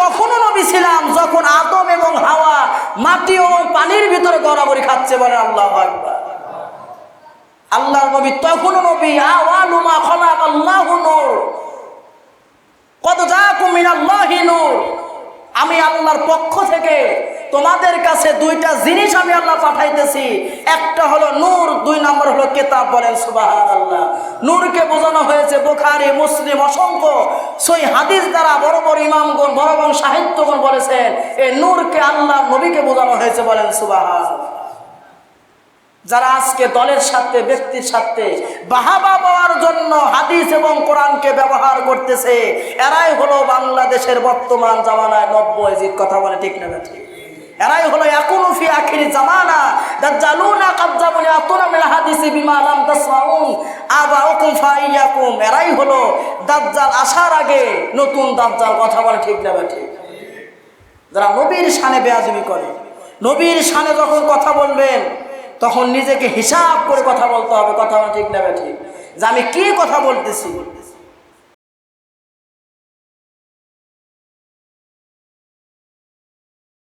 তখনও নবী ছিলাম যখন আদম এবং হাওয়া মাটি এবং পানির ভিতরে গড়াগড়ি খাচ্ছে বলে আল্লাহ আল্লাহর নবী তখনও নবী, আওয়ালুমা খলাক আল্লাহু কত যাকুম মিনাল্লাহি নূর। আমি আল্লাহর পক্ষ থেকে তোমাদের কাছে দুইটা জিনিস আমি আল্লাহ পাঠাইতেছি। একটা হলো নূর, দুই কেতাব বলেন নূরকে বোঝানো হয়েছে বুখারী, মুসলিম, অসংখ্য। সই হাদিস দ্বারা বড় বড় ইমামগণ, বড় বড় সাহিত্যগণ বলেছেন এই নূরকে আল্লাহ নবীকে বোঝানো হয়েছে বলেন যারা আজকে দলের সাথে, ব্যক্তির সাথে বাহাবা পাওয়ার জন্য হাদিস এবং কোরআনকে ব্যবহার করতেছে, এরাই হলো বাংলাদেশের বর্তমান জামানায় নব্বই কথা বলে ঠিক না, ঠিক। এরাই হলো এখনও ফি আখিরি জামানা দাজ্জালুনা কাজ্জাবুনি আতুনা মিল হাদিসি বিমা লাম তাসমাউন আবাউকুম ফাইয়াকুম এরাই হলো দাজ্জাল আসার আগে নতুন দাজ্জাল কথা বলে, ঠিক না ঠিক যারা নবীর শানে বেয়াজমি করে, নবীর শানে যখন কথা বলবেন, তখন নিজেকে হিসাব করে কথা বলতে হবে, কথা বলা ঠিক না ঠিক যে আমি কি কথা বলতেছি?